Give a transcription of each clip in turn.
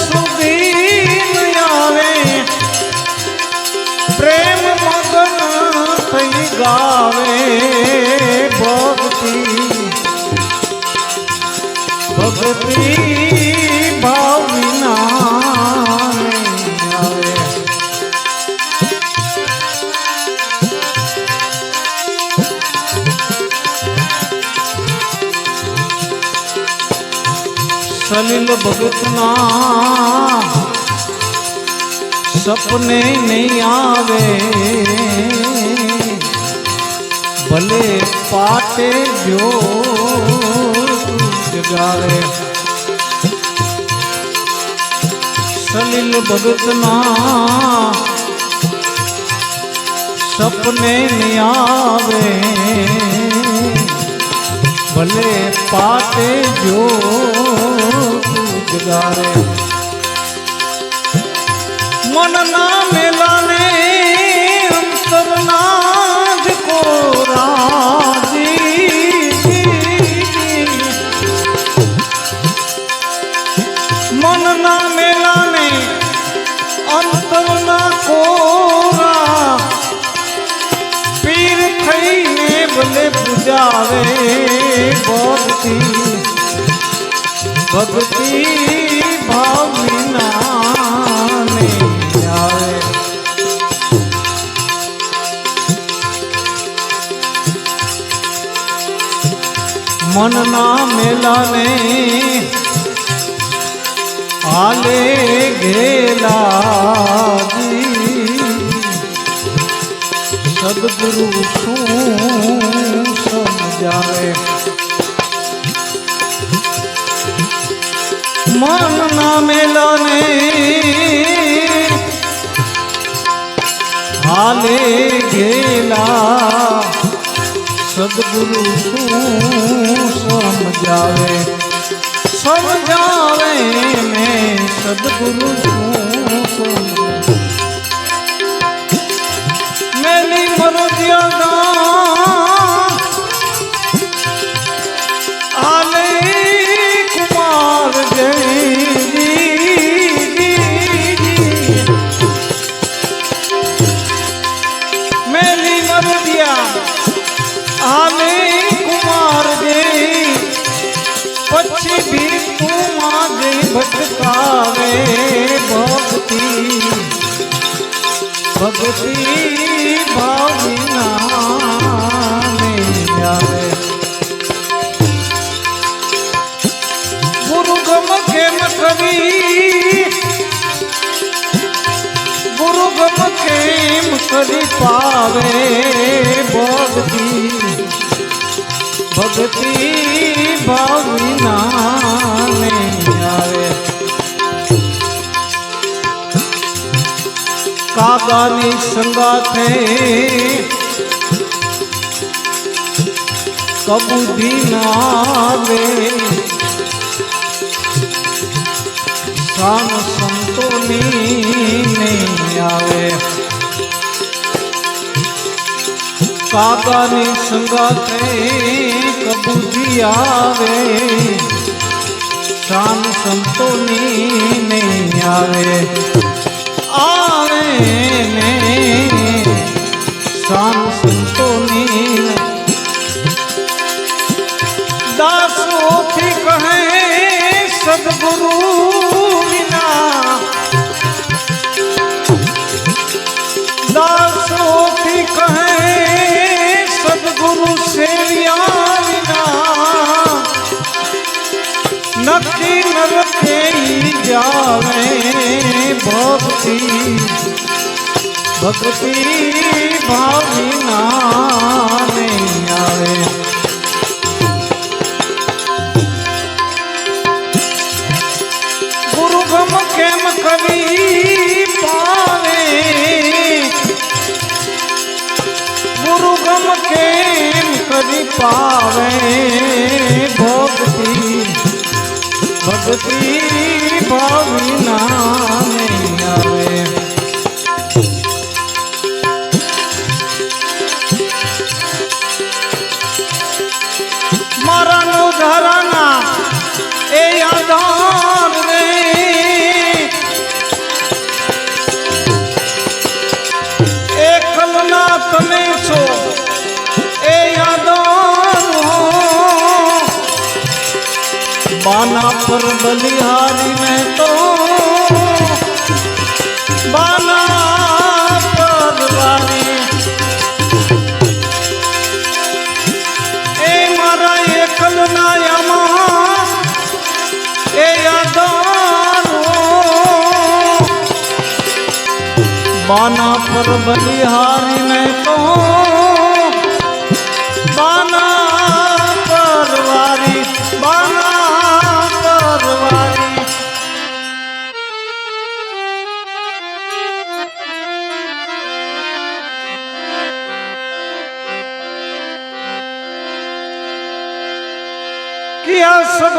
સુધી આવે. પ્રેમ મગન થઈ ગાવે ભક્તિ. ભક્તિ સલીલ ભગતના સપને નહીં આવે ભલે પાટે જો જગાવે સલીલ ભગતના સપને નહીં આવે ભલે પાટે જો જગારે મન ના મેલાને પૂજાવે ભક્તિ ભક્તિ ભાવ વિના નહીં આવે. મનના મેલાને હાલે ઘેલાજી સદગુરુ શું સમજાવે મન ના મેલને હાલે ગેલા, સદગુરુ શું સમજાવે? સમજાવે મેં, સદગુરુ શું સમજાવે? મેલી મરજ્યાદા ભક્તિ ભાવના ગુરુ ગમ કેમ કરી? ગુરુ ગમ કેમ કરી પાવે ભક્તિ? ભક્તિ ભાવના આવે કાગાની સંગાથે કબૂધી નાવે સાન સંતોની નહીં આવે. કાગાની સંગાથે કબૂધી આવે. શાન સંતોની નહીં આવે ને શાન સંતોની દાસોથી કહે સદગુરુ વિના દાસોથી કહે સદગુરુ સેવ્યા વિના નક્કી નરકે જાવે ભક્તિ ભક્તિ ભાવના નહીં આવે. ગુરુ ગમ કેમ કવિ પાવે? ગુરુ ગમ કેમ કવિ પાવે? ભક્તિ ભક્તિ ભાવના બાના પર બલિહારી મેં તો બાના પર વારી એ મારા એકલના યમા એ યાદારો બાના પર બલિહારી મેં તો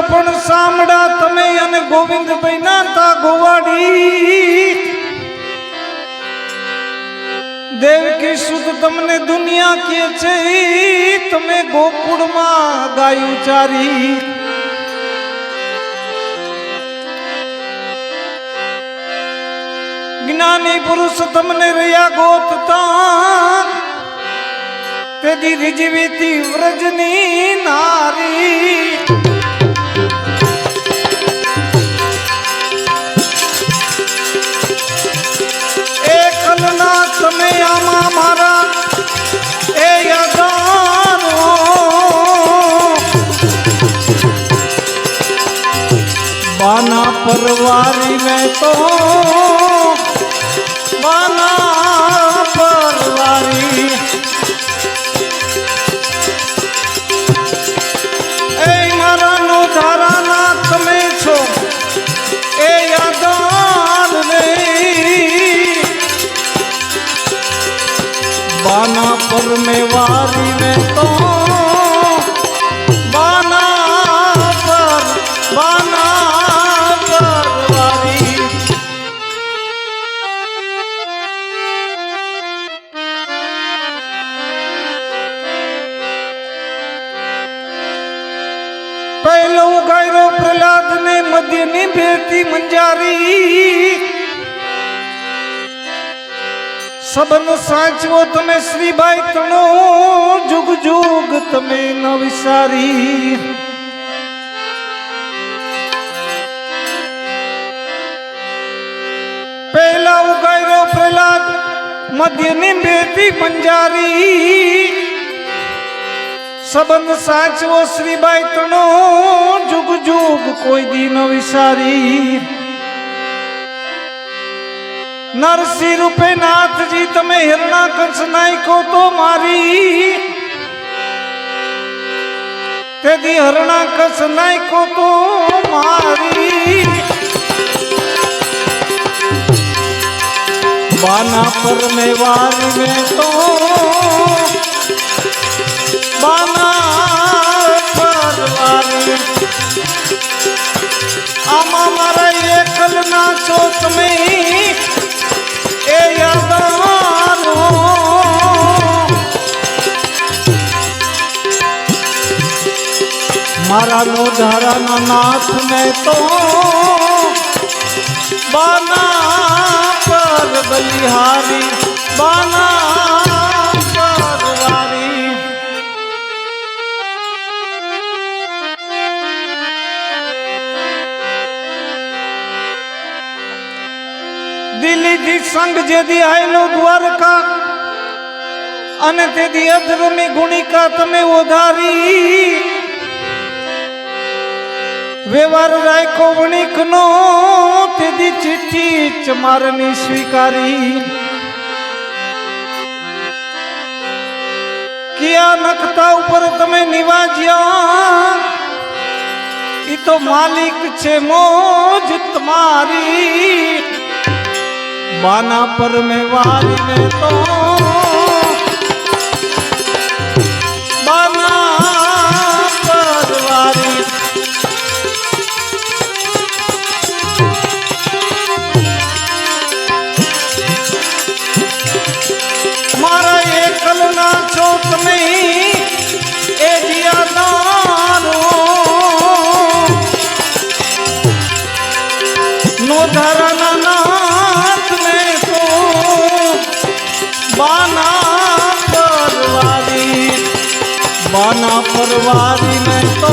સગપણ સાંભળા તમે અને ગોવિંદભાઈ ના તા ગોવાડી. દેવકી સુદ તમને દુનિયા કે છે, તમે ગોકુળમાં ગાયું ચારી. જ્ઞાની પુરુષ તમને રહ્યા ગોતતા તેદી રીજવીતી વ્રજની નારી. પહેલો ગાયરો પ્રહલાદ ને મધ્યની બેટી મંજારી. સબન સાચવો તમે શ્રીબાઈ તણો, જુગ જુગ તમે ન વિસારી. પહેલા ઉગાયરો પ્રહલાદ, મધ્યની બેટી મંજારી. સંબંધ સાચવો શ્રીબાઈ તણો. જુગ જુગ કોઈ દી ન વિસારી. નરસિંહ રૂપે નાથજી તમે હિરણા કંસ નાયકો તો મારી. તેથી હરણા કંસ નાયકો તો મારી. બાના પર મેં મેં તો આમાં મારા એકલ ના છો તમે એ યાદારો મારા નો ધારાના નાથ ને તો બાના પર બલિહારી બાના જેદી આયલો દ્વારકા અને તેથી અધર્મી ગુણિકા તમે ઓધારી. વ્યવહાર રાયકો વણિક નો તેથી ચિઠ્ઠી ચમારની સ્વીકારી. કિયા નખતા ઉપર તમે નિવાજ્યા, ઈ તો માલિક છે મોજ તમારી. બાના પર મેં વારીને તો મેં તો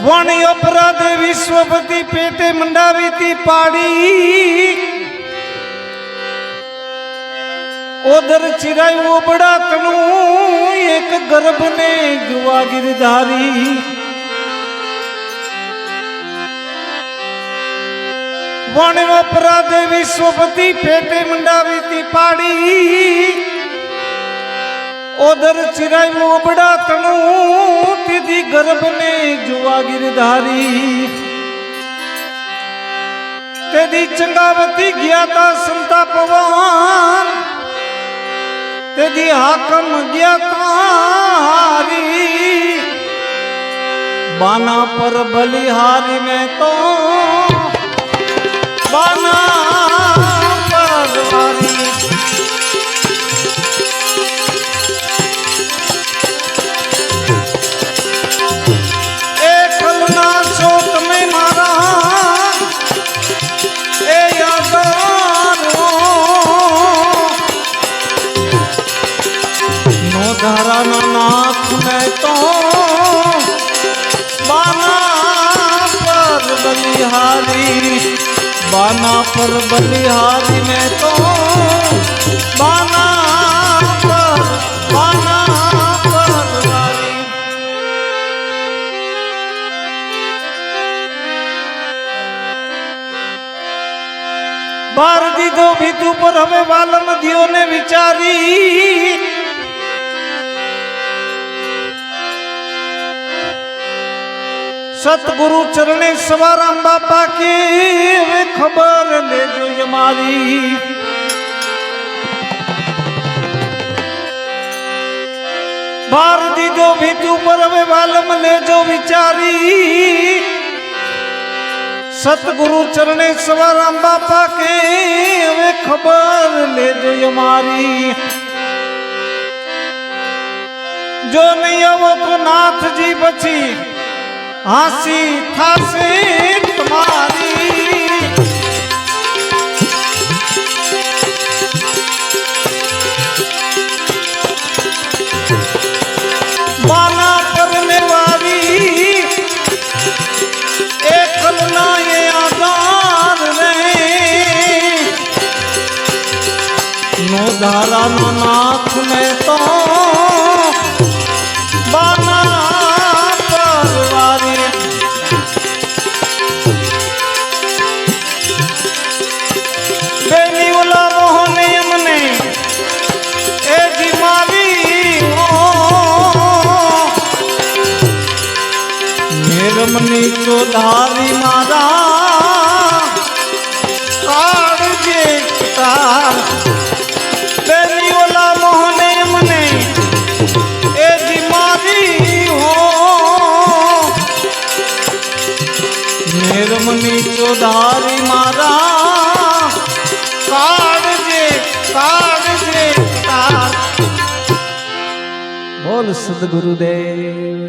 વણી અપરાધે વિશ્વપતિ પેટે મંડાવીતી પાડી ઓદર ચિરાય ઓબડા તણું એક ગર્ભને જુવા ગિરધારી વણ અપરાધે વિશ્વપતિ પેટે મંડાવીતી પાડી. ઓદર ચિરાય ઓબડા તણું તીધી ગર્ભને જુવા ગિરધારી તેદી ચંગાવતી ગયા તા સંતા પવન તેદી હાકમ તારી. બાના પર બલિહારી મેં તો બાના નો ધારાના નાથ મેં તો બાના પર બલિહારી, બાના પર બલિહારી ને તો બાના પર બાના પર બાર દીધો ભીતું પર હવે વાલમ દિયો ને વિચારી. સતગુરુ ચરણે સવારામ બાપા કે ખબર લેજો મારી. બાર દીધો ભીતું પર હવે વાલમ લેજો વિચારી. સતગુરુ ચરણે સવારામ બાપા કે હવે ખબર લેજો અમારી જો નહીં આવો તો નાથજી પછી હાસી થાશે તમારી. બાના પરને વારી એકલના એ આધાર રે. નો ધારાનો નાથ મેં મેરમની ચોધારી મારા કાળજે તાર બેની ઓલા મોહને મને એ મારી હો મેરમની ચોધારી મારા કાળજે કાળજે તાર બોલ સદગુરુદેવ કી